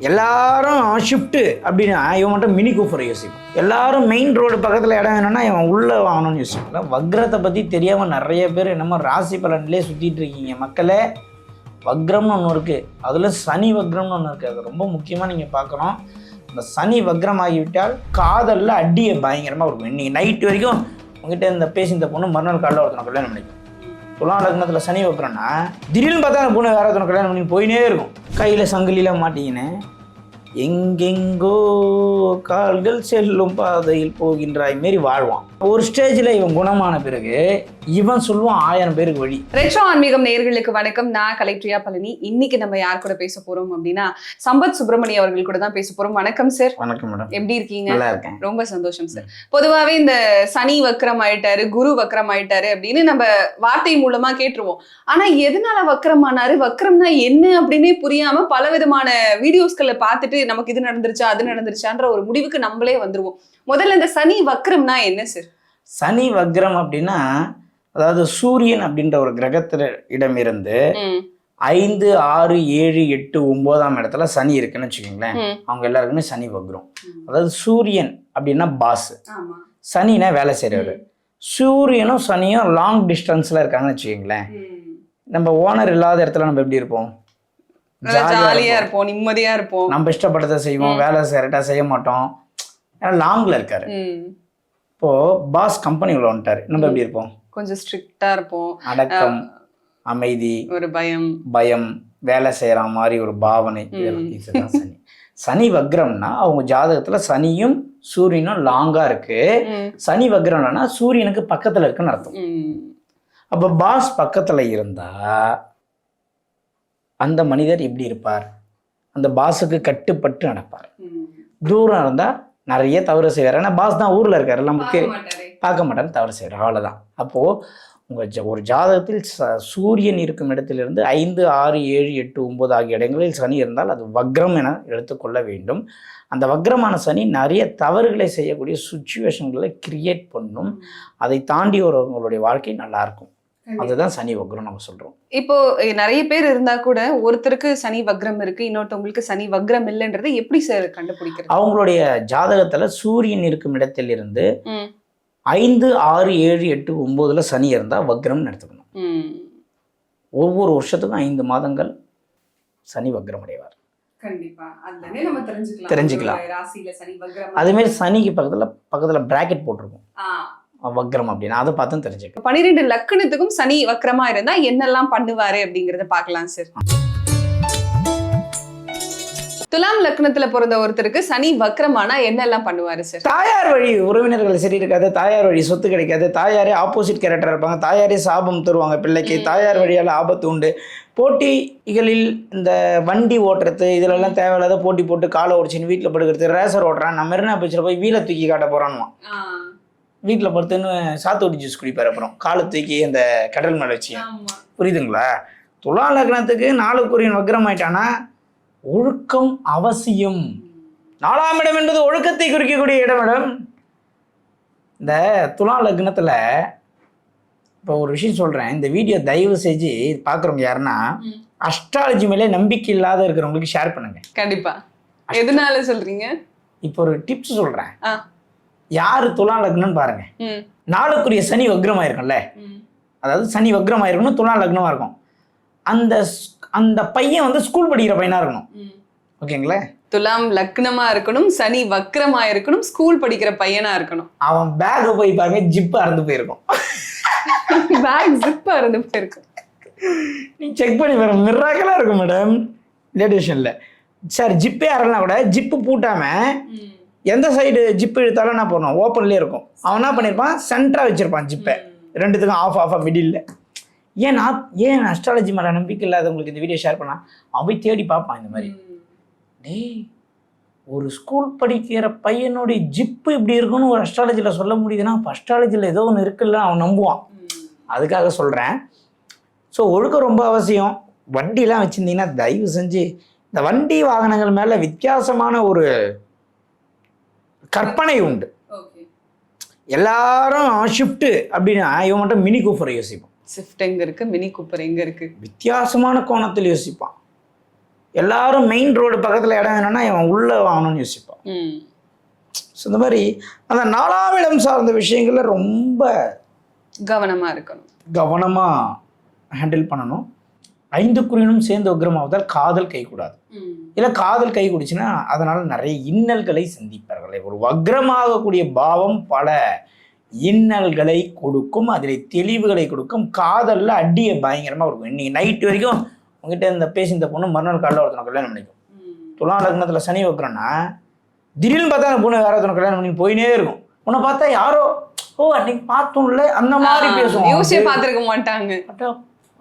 எல்லாரும் ஷிஃப்ட்டு அப்படின்னா இவன் மட்டும் மினி கூப்பரை யோசிப்பான். எல்லாரும் மெயின் ரோடு பக்கத்தில் இடம் வேணும்னா இவன் உள்ளே வாங்கணும்னு யோசிப்பான். வக்ரத்தை பற்றி தெரியாமல் நிறைய பேர் என்னமோ ராசி பலன்லேயே சுற்றிட்டு இருக்கீங்க மக்களே. வக்ரம்னு ஒன்று இருக்குது அதில் சனி வக்ரம்னு ஒன்று இருக்குது அது ரொம்ப முக்கியமாக நீங்கள் பார்க்கணும். இந்த சனி வக்ரம் ஆகிவிட்டால் காதலில் அடியை பயங்கரமாக இருக்கும் இன்னைக்கு நைட் வரைக்கும் உங்ககிட்ட இந்த பேசி இந்த பொண்ணு மறுநாள் காலையில் ஒருத்தனை கல்யாணம் பண்ணிக்கும். துலாம் லக்னத்தில் சனி வக்ரம்னா திடீர்னு பார்த்தா அந்த பொண்ணு வேறு ஒருத்தனை கல்யாணம் பண்ணி போயினே இருக்கும். கையில் சங்கிலிலாம் மாட்டிக்கின்னு எங்கெங்கோ கால்கள் செல்லும் பாதையில் போகின்றாய். மாரி வாழ்வான். ஒரு ஸ்டேஜில் இவன் குணமான பிறகு இவன் சொல்லுவான் ஆயிரம் பேருக்கு வழி. ரெட்ரோ ஆன்மீகம் நேயர்களுக்கு வணக்கம். நான் கலைப்ரியா பழனி. இன்னைக்கு நம்ம யார் கூட பேச போறோம் அப்படின்னா சம்பத் சுப்பிரமணிய அவர்கள் கூட தான் பேச போறோம். வணக்கம் சார் வணக்கம் மேடம் எப்படி இருக்கீங்க? நல்லா இருக்கேன். ரொம்ப சந்தோஷம் சார் பொதுவாவே இந்த சனி வக்ரம் ஆயிட்டாரு குரு வக்ரம் ஆயிட்டாரு அப்படின்னு நம்ம வார்த்தை மூலமா கேட்டுருவோம். ஆனா எதனால வக்ரமானாரு வக்ரம்னா என்ன அப்படின்னே புரியாம பல விதமான வீடியோஸ்களை பார்த்துட்டு நமக்கு இது நடந்துருச்சா அது நடந்துருச்சான்ற ஒரு முடிவுக்கு நம்மளே வந்துருவோம். முதல்ல இந்த சனி வக்ரம்னா என்ன சார் சனி வக்ரம் அப்படின்னா அதாவது சூரியன் அப்படின்ற ஒரு கிரகத்தில இடமிருந்து ஐந்து ஆறு ஏழு எட்டு ஒன்பதாம் இடத்துல சனி இருக்குன்னு வச்சுக்கோங்களேன். அவங்க எல்லாருக்குமே சனி வக்ரம். அதாவது சூரியன் அப்படின்னா பாஸ் சனினா வேலை செய்கிறவர் சூரியனும் சனியும் லாங் டிஸ்டன்ஸில் இருக்காங்கன்னு வச்சுக்கோங்களேன். நம்ம ஓனர் இல்லாத இடத்துல நம்ம எப்படி இருப்போம்? ஜாலியா இருப்போம். நிம்மதியா இருப்போம். நம்ம இஷ்டப்பட்டதை செய்வோம் வேலை கரெக்டாக செய்ய மாட்டோம். ஏன்னா லாங்கில் இருக்காரு. இப்போ பாஸ் கம்பெனிக்குள்ள வந்துட்டாரு. நம்ம எப்படி இருப்போம்? கொஞ்சம் ஸ்ட்ரிக்டா இருப்போம். அடக்கம் அமைதி ஒரு பயம். பயம் வேலை செய்கிற மாதிரி ஒரு பாவனை. இதெல்லாம் சனி. சனி வக்ரம்னா அவங்க ஜாதகத்துல சனியும் சூரியனும் லாங்கா இருக்கு. சனி வக்ரம்னா சூரியனுக்கு பக்கத்துல இருக்குன்னு அர்த்தம். அப்ப பாஸ் பக்கத்துல இருந்தா அந்த மனிதர் எப்படி இருப்பார்? அந்த பாஸுக்கு கட்டுப்பட்டு நடப்பார். தூரம் இருந்தா நிறைய தவறு செய்வார். ஏன்னா பாஸ் தான் ஊர்ல இருக்காரு. நமக்கு பார்க்க மாட்டாரே. பார்க்க மாட்டாரு தவறு செய்கிறார் அவ்வளோதான் அப்போது உங்கள் ஜ ஒரு ஜாதகத்தில் ச சூரியன் இருக்கும் இடத்திலிருந்து ஐந்து ஆறு ஏழு எட்டு ஒன்பது ஆகிய இடங்களில் சனி இருந்தால் அது வக்ரம் என எடுத்துக்கொள்ள வேண்டும். அந்த வக்ரமான சனி நிறைய தவறுகளை செய்யக்கூடிய சுச்சுவேஷன்களை கிரியேட் பண்ணும். அதை தாண்டி ஒரு உங்களுடைய வாழ்க்கை நல்லா இருக்கும். அதுதான் சனி வக்ரம் நம்ம சொல்கிறோம் இப்போ நிறைய பேர் இருந்தா கூட ஒருத்தருக்கு சனி வக்ரம் இருக்கு இன்னொருத்தவங்களுக்கு சனி வக்ரம் இல்லைன்றதை எப்படி சார் கண்டுபிடிக்கிறது? அவங்களுடைய ஜாதகத்தில் சூரியன் இருக்கும் இடத்திலிருந்து ம். ஐந்து ஆறு ஏழு எட்டு ஒம்போதுல சனி இருந்தால் வக்ரம்னு எடுத்துக்கணும். ஒவ்வொரு வருஷத்துக்கும் ஐந்து மாதங்கள் சனி வக்ரம் அடைவார். தெரிஞ்சுக்கலாம். வக்ரம் அதேமாரி சனிக்கு பக்கத்தில் பக்கத்தில் பிராக்கெட் போட்டிருக்கும். வக்ரம் அப்படின்னு. அதை பார்த்தும் தெரிஞ்சுக்கலாம். பனிரெண்டு லக்கணத்துக்கும் சனி வக்ரமா இருந்தா என்னெல்லாம் பண்ணுவாரு அப்படிங்கறத பார்க்கலாம் சார் துலாம் லக்னத்துல பிறந்த ஒருத்தருக்கு சனி வக்ரமானா என்னெல்லாம் பண்ணுவாரு சார் தாயார் வழி உறவினர்கள் சரி இருக்காது தாயார் வழி சொத்து கிடைக்காது தாயாரே ஆப்போசிட் கேரக்டர் இருப்பாங்க தாயாரே சாபம் தருவாங்க பிள்ளைக்கு தாயார் வழியால் ஆபத்து உண்டு. போட்டிகளில் இந்த வண்டி ஓட்டுறது இதிலெல்லாம் தேவையில்லாத போட்டி போட்டு காலை உடச்சின்னு வீட்டில் படுக்கிறது ரேசர் ஓட்டுறான் நம்ம மெரினா பீச்சில் போய் வீலை தூக்கி காட்ட போகிறான்வான் வீட்டில் படுத்துன்னு சாத்துக்குடி ஜூஸ் குடிப்பார். அப்புறம் காலை தூக்கி அந்த கடல் மேலே வச்சு. புரியுதுங்களா? துலா லக்னத்துக்கு நாளுக்குரியன் வக்ரம் ஆயிட்டானா ஒழுக்கம் அவசியம். நாலாம் இடம் என்பது ஒழுக்கத்தை குறிக்கக்கூடிய இடம் மேடம். இந்த துலா லக்னத்தில் இப்போ ஒரு விஷயம் சொல்கிறேன் இந்த வீடியோ தயவு செஞ்சு பார்க்குறவங்க யாருன்னா. அஸ்ட்ராலஜி மேலே நம்பிக்கை இல்லாத இருக்கிறவங்களுக்கு ஷேர் பண்ணுங்க. கண்டிப்பா. எதனால சொல்றீங்க? இப்போ ஒரு டிப்ஸ் சொல்கிறேன். யார் துலா லக்னம்னு பாருங்க. நாளுக்குரிய சனி ம். அதாவது சனி வக்ரமாக இருக்கணும் துலா லக்னமாக இருக்கும். அந்த அந்த பையன் வந்து ஸ்கூல் படிக்கிற பையனாக இருக்கணும். ஓகேங்களா? துலாம் லக்னமா இருக்கணும் சனி வக்ரமா இருக்கணும் ஸ்கூல் படிக்கிற பையனா இருக்கணும். அவன் பேக்கை போய் பாருங்க ஜிப்பு அறந்து போயிருக்கும். பேக் ஜிப்பா இருந்து போயிருக்கு நீ செக் பண்ணி பாருங்க மிராக்கலாக இருக்கும் மேடம் லேடிஷனில் சார் ஜிப்பே அறலாம் கூட ஜிப்பு பூட்டாம எந்த சைடு ஜிப்பு இழுத்தாலும் என்ன பண்ணும்? ஓப்பன்லேயே இருக்கும். அவன் என்ன பண்ணியிருப்பான் சென்டராக வச்சிருப்பான் ஜிப்பை. ரெண்டுத்துக்கும் ஆஃப் ஆஃபாக மிடில் ஏன் நான் ஏன் அஸ்ட்ராலஜி மேலே நம்பிக்கை இல்லாதவங்களுக்கு இந்த வீடியோ ஷேர் பண்ணா? அவன் தேடி பார்ப்பான் இந்த மாதிரி. டேய் ஒரு ஸ்கூல் படிக்கிற பையனுடைய ஜிப்பு இப்படி இருக்குன்னு ஒரு அஸ்ட்ராலஜியில் சொல்ல முடியுதுன்னா அப்போ அஸ்ட்ராலஜியில் ஏதோ ஒன்று இருக்குல்ல அவன் நம்புவான். அதுக்காக சொல்கிறேன் ஸோ ஒழுக்கம் ரொம்ப அவசியம். வண்டிலாம் வச்சுருந்தீங்கன்னா தயவு செஞ்சு இந்த வண்டி வாகனங்கள் மேலே வித்தியாசமான ஒரு கற்பனை உண்டு எல்லாரும் ஷிஃப்ட்டு அப்படின்னா இவன் மட்டும் மினி கூப்பரை யோசிப்பான். ஸ்விஃப்ட் எங்க இருக்கு? மினி கூப்பர் எங்க இருக்கு? வித்தியாசமான கோணத்தில் யோசிப்பான். எல்லாரும் மெயின் ரோடு பக்கத்தில் இடம் வேணும்னா இவன் உள்ளே வாங்கணும்னு யோசிப்பான். ஸோ இந்த மாதிரி அந்த நாலாவிடம் சார்ந்த விஷயங்கள்ல ரொம்ப கவனமா இருக்கணும். கவனமாக ஹேண்டில் பண்ணணும். ஐந்து குறியினும் சேர்ந்து உக்ரமாவதால் காதல் கைகூடாது. இல்லை காதல் கை குடிச்சுன்னா அதனால் நிறைய இன்னல்களை சந்திப்பார்கள். ஒரு வக்ரமாகக்கூடிய பாவம் பல இன்னல்களை கொடுக்கும் அதில் தெளிவுகளை கொடுக்கும். காதலில் அடியை பயங்கரமாக இருக்கும். இன்னைக்கு நைட் வரைக்கும் உங்ககிட்ட இந்த பேசி இந்த பொண்ணு மறுநாள் காலையில் ஒருத்தனை கல்யாணம் பண்ணிக்கும். துலா லக்னத்தில் சனி வைக்கிறோன்னா திடீர்னு பார்த்தா அந்த பொண்ணு வேற ஒருத்தனை கல்யாணம் பண்ணி போயினே இருக்கும். உன்னை பார்த்தா யாரோ ஓ அன்னைக்கு பார்த்தோம்ல அந்த மாதிரி பேசுவோம் பார்த்திருக்க மாட்டாங்க.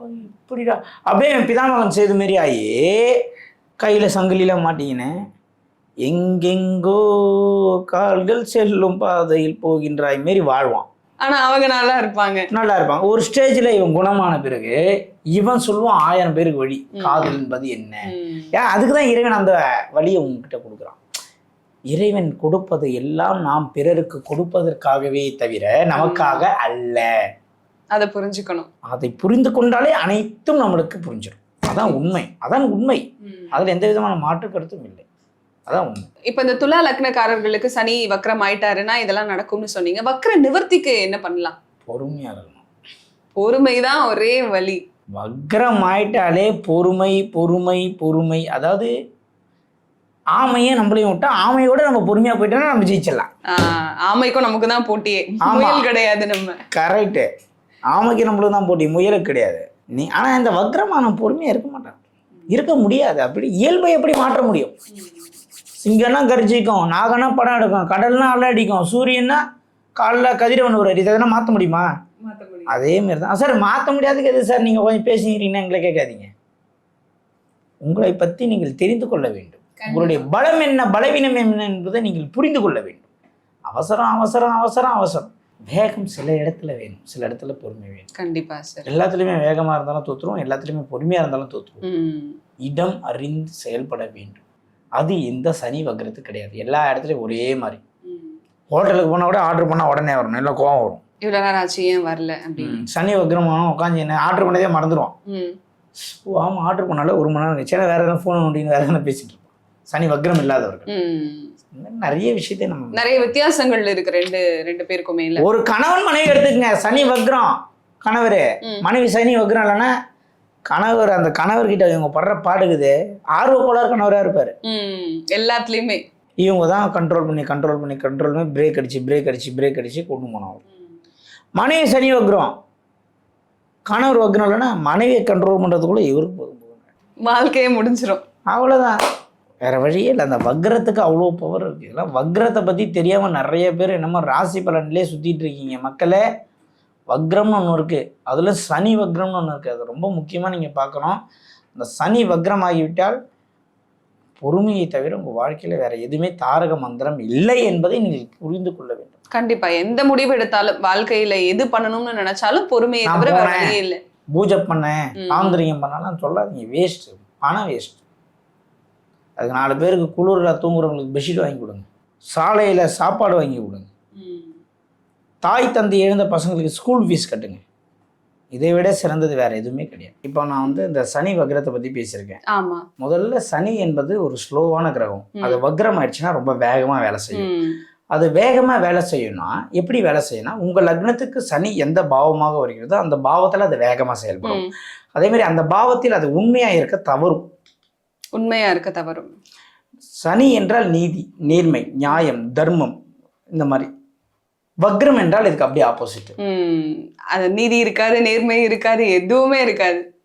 இப்படிடா. அப்படியே என் பிதாமகன் செய்த மாரி ஆகி கையில் சங்கிலியில் மாட்டிக்கினேன் எங்கெங்கோ கால்கள் செல்லும் பாதையில் போகின்றாய் மாரி வாழ்வான். ஆனா அவங்க நல்லா இருப்பாங்க. நல்லா இருப்பான் ஒரு ஸ்டேஜில் இவன் குணமான பிறகு இவன் சொல்லுவான் ஆயிரம் பேருக்கு வழி காதல் என்பது என்ன. ஏன் அதுக்கு தான் இறைவன் அந்த வழியை உங்ககிட்ட கொடுக்குறான். இறைவன் கொடுப்பது எல்லாம் நாம் பிறருக்கு கொடுப்பதற்காகவே தவிர நமக்காக அல்ல. அதை புரிஞ்சுக்கணும். அதை புரிந்து கொண்டாலே அனைத்தும் நம்மளுக்கு புரிஞ்சிடும். அதான் உண்மை. அதான் உண்மை. அதில் எந்த விதமான மாற்று கருத்தும் இல்லை. அதான் உண்மை. இப்ப இந்த துலா லக்னக்காரர்களுக்கு சனி வக்ரம் ஆயிட்டாருன்னா இதெல்லாம் நடக்கும்னு சொன்னீங்க. வக்ர நிவர்த்திக்கு என்ன பண்ணலாம்? பொறுமையாக இருக்கணும். பொறுமைதான் ஒரே வழி. வக்ரம் ஆயிட்டாலே பொறுமை பொறுமை பொறுமை. அதாவது ஆமையே நம்மளையும் விட்டா ஆமையோட நம்ம பொறுமையாக போயிட்டோம்னா நம்ம ஜெயிச்சிடலாம். ஆமைக்கும் நமக்கு தான் போட்டியே. ஆமா. முயல் கிடையாது நம்ம. கரெக்டு ஆமைக்கு நம்மளுக்கு தான் போட்டி முயலுக்கு கிடையாது. நீ ஆனால் இந்த வக்ரமான பொறுமையாக இருக்க மாட்டான். இருக்க முடியாது. அப்படி இயல்பை எப்படி மாற்ற முடியும்? சிங்கம்னா கர்ஜிக்கும் நாகனா படம் எடுக்கும் கடல்னா அலை அடிக்கும் சூரியன்னா காலைல கதிரவன் ஒரு இதெல்லாம் மாற்ற முடியுமா? அதே மாதிரி தான் சார் மாற்ற முடியாதுக்கு எது சார்? நீங்கள் கொஞ்சம் பேசிக்கிறீங்கன்னா எங்களை கேட்காதீங்க. உங்களை பற்றி நீங்கள் தெரிந்து கொள்ள வேண்டும். உங்களுடைய பலம் என்ன பலவீனம் என்ன என்பதை நீங்கள் புரிந்து கொள்ள வேண்டும். அவசரம் அவசரம் அவசரம் அவசரம். வேகம் சில இடத்துல வேணும். சில இடத்துல பொறுமை வேணும். கண்டிப்பா சார் எல்லாத்துலேயுமே வேகமாக இருந்தாலும் தோற்றுரும் எல்லாத்துலேயுமே பொறுமையாக இருந்தாலும் தோற்றுரும். இடம் அறிந்து செயல்பட வேண்டும். அது எந்த சனி வக்கிறது கிடையாது. எல்லா இடத்துலையும் ஒரே மாதிரி. ஹோட்டலுக்கு போனால் கூட ஆர்டர் பண்ணால் உடனே வரும் இல்லை கோவம் வரும். இவ்வளவு நேரம் ஆச்சு ஏன் வரல அப்படின்னு. சனி வக்ரமான உட்காந்து என்ன ஆர்டர் பண்ணதே மறந்துடுவான். ஓ ஆமாம் ஆர்டர் பண்ணால ஒரு மணி நேரம் ஏன்னா வேற எதாவது ஃபோன் நோண்டின்னு வேற எதாவது பேசிட்டு இருப்பான். சனி வக்ரம் இல்லாதவர்கள். நிறைய விஷயத்தை நம்ம நிறைய வித்தியாசங்கள் இருக்கு. ரெண்டு ரெண்டு பேருக்குமே இல்ல. ஒரு கணவன் மனைவி எடுத்துக்கங்க. சனி வக்ரம். கணவர். மனைவி சனி வக்ரம் இல்லைன்னா கணவர் அந்த கணவர்கிட்ட இவங்க படுற பாடுக்குது. ஆர்வ கோளாறு கணவராக இருப்பார். எல்லாத்துலயுமே. இவங்க தான் கண்ட்ரோல் பண்ணி கண்ட்ரோல் பண்ணி கண்ட்ரோல் பண்ணி பிரேக் அடிச்சு பிரேக் அடிச்சு பிரேக் அடிச்சு கொண்டு போனோம் மனைவி சனி வக்ரம். கணவர் வக்ரம் இல்லைன்னா மனைவியை கண்ட்ரோல் பண்ணுறதுக்குள்ள இவருக்கு போதும். வாழ்க்கையே முடிஞ்சிரும். அவ்வளோதான் வேற வழியே இல்லை. அந்த வக்ரத்துக்கு அவ்வளோ பவர் இருக்குது இதெல்லாம் வக்ரத்தை பற்றி தெரியாமல் நிறைய பேர் என்னமோ ராசி பலன்லேயே சுற்றிட்டு இருக்கீங்க மக்களே. வக்ரம்னு ஒன்று இருக்குது அதில் சனி வக்ரம்னு ஒன்று இருக்குது அது ரொம்ப முக்கியமாக நீங்கள் பார்க்கணும். அந்த சனி வக்ரம் ஆகிவிட்டால் பொறுமையை தவிர உங்கள் வாழ்க்கையில் வேற எதுவுமே தாரக மந்திரம் இல்லை என்பதை நீங்கள் புரிந்து கொள்ள வேண்டும். கண்டிப்பா. எந்த முடிவு எடுத்தாலும் வாழ்க்கையில எது பண்ணணும்னு நினைச்சாலும் பொறுமையை தவிர வேற. வழியே இல்ல. பூஜை பண்ணேன். ம். தாந்திரிகம் பண்ணலாம். சொல்லாதீங்க. வேஸ்ட்டு. பணம் வேஸ்ட் அதுக்கு நாலு பேருக்கு குளிரில் தூங்குறவங்களுக்கு பெட்ஷீட் வாங்கி கொடுங்க. சாலையில் சாப்பாடு வாங்கி கொடுங்க. தாய் தந்தை எழுந்த பசங்களுக்கு ஸ்கூல் ஃபீஸ் கட்டுங்க. இதை விட சிறந்தது வேற எதுவுமே கிடையாது. இப்போ நான் வந்து இந்த சனி வக்ரத்தை பற்றி பேசியிருக்கேன். ஆமா. முதல்ல சனி என்பது ஒரு ஸ்லோவான கிரகம். அது வக்ரம் ஆயிடுச்சுன்னா ரொம்ப வேகமாக வேலை செய்யும். அது வேகமாக வேலை செய்யணும்னா எப்படி வேலை செய்யணும்னா உங்கள் லக்னத்துக்கு சனி எந்த பாவமாக வருகிறதோ அந்த பாவத்தில் அது வேகமாக செயல்படும். ம். அதே மாதிரி அந்த பாவத்தில் அது உண்மையாக இருக்க தவறும். உண்மையா இருக்க தவறும். சனி என்றால் நீதி நேர்மை நியாயம் தர்மம் இந்த மாதிரி. வக்ரம் என்றால் இதுக்கு அப்படியே ஆப்போசிட். அது நீதி இருக்காது நேர்மை இருக்காது எதுவுமே இருக்காது.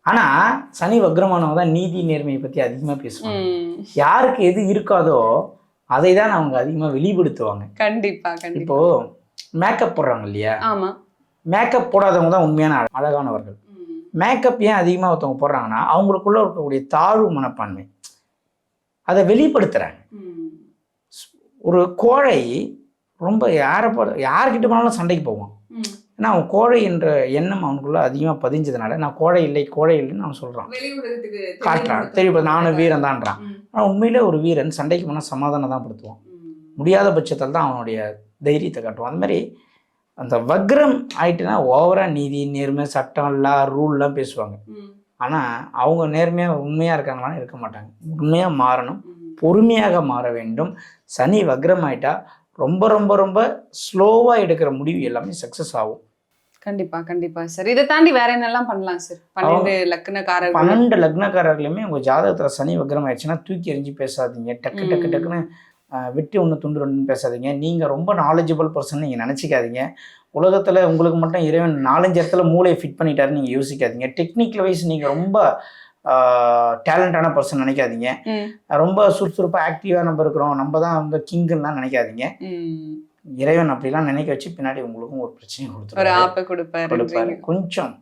ஆனால் சனி வக்ரமானவங்க தான் நீதி நேர்மையை பற்றி அதிகமாக பேசுவாங்க. யாருக்கு எது இருக்காதோ அதை தான் அவங்க அதிகமாக வெளிப்படுத்துவாங்க. கண்டிப்பா கண்டிப்பா. இப்போ மேக்கப் போடுறாங்க இல்லையா? ஆமா. மேக்கப் போடாதவங்க தான் உண்மையான அழ- அழகானவர்கள். மேக்கப் ஏன் அதிகமாக ஒருத்தவங்க போடுறாங்கன்னா அவங்களுக்குள்ள இருக்கக்கூடிய தாழ்வு மனப்பான்மை. அதை வெளிப்படுத்துகிறாங்க. ஒரு கோழை ரொம்ப யாரை போ யார்கிட்ட போனாலும் சண்டைக்கு போவான். ஏன்னா அவன் கோழை என்ற எண்ணம் அவனுக்குள்ள அதிகமாக பதிஞ்சதுனால நான் கோழை இல்லை கோழை இல்லைன்னு அவன் சொல்கிறான் காட்டுறான். தெரியும் நானும் வீரன் தான்றான். ஆனால் உண்மையிலே ஒரு வீரன் சண்டைக்கு போனால் சமாதானம் தான் படுத்துவான். முடியாத பட்சத்தில் தான் அவனுடைய தைரியத்தை காட்டுவான். அந்த மாதிரி அந்த வக்ரம் ஆயிட்டுனா ஓவராக நீதி நேர்மை சட்டம் லா ரூல்லாம் பேசுவாங்க. ம். ஆனால் அவங்க நேர்மையாக உண்மையாக இருக்காங்களான்னு இருக்க மாட்டாங்க. உண்மையாக மாறணும் பொறுமையாக மாற வேண்டும். சனி வக்ரமாயிட்டா ரொம்ப ரொம்ப ரொம்ப ஸ்லோவாக எடுக்கிற முடிவு எல்லாமே சக்ஸஸ் ஆகும். கண்டிப்பா கண்டிப்பா. சார் இதை தாண்டி வேற என்னெல்லாம் பண்ணலாம் சார் பன்னெண்டு லக்னக்காரர்கள். பன்னெண்டு லக்னக்காரர்களுமே உங்கள் ஜாதகத்தில் சனி வக்ரம் ஆயிடுச்சுன்னா தூக்கி எறிஞ்சு பேசாதீங்க. டக்கு டக்கு. டக்குன்னு வெட்டி ஒன்று துண்டு ரெண்டுன்னு பேசாதீங்க. நீங்கள் ரொம்ப நாலேஜபிள் பர்சன் நீங்கள் நினச்சிக்காதீங்க. உலகத்தில் உங்களுக்கு மட்டும் இறைவன் நாலஞ்சு இடத்துல மூளையை ஃபிட் பண்ணிட்டாருன்னு நீங்கள் யோசிக்காதீங்க. டெக்னிக்கல் வைஸ் நீங்கள் ரொம்ப டேலண்டான பர்சன் நினைக்காதீங்க. ரொம்ப சுறுசுறுப்பாக ஆக்டிவாக நம்ம இருக்கிறோம். நம்ம தான் வந்து கிங்குலாம் நினைக்காதீங்க. இறைவன் அப்படிலாம் நினைக்க வச்சு பின்னாடி உங்களுக்கும் ஒரு பிரச்சனையை கொடுத்துருவாரு. கொடுப்பாரு. கொஞ்சம்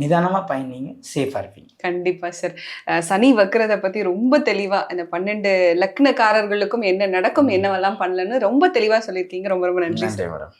நிதானமாக பயணிங்க சேஃபாக இருப்பீங்க. கண்டிப்பா சார் சனி வக்கிறத பத்தி ரொம்ப தெளிவா இந்த பன்னெண்டு லக்னக்காரர்களுக்கும் என்ன நடக்கும் என்னவெல்லாம் பண்ணலன்னு ரொம்ப தெளிவா சொல்லியிருக்கீங்க. ரொம்ப ரொம்ப நன்றி சார் மேடம்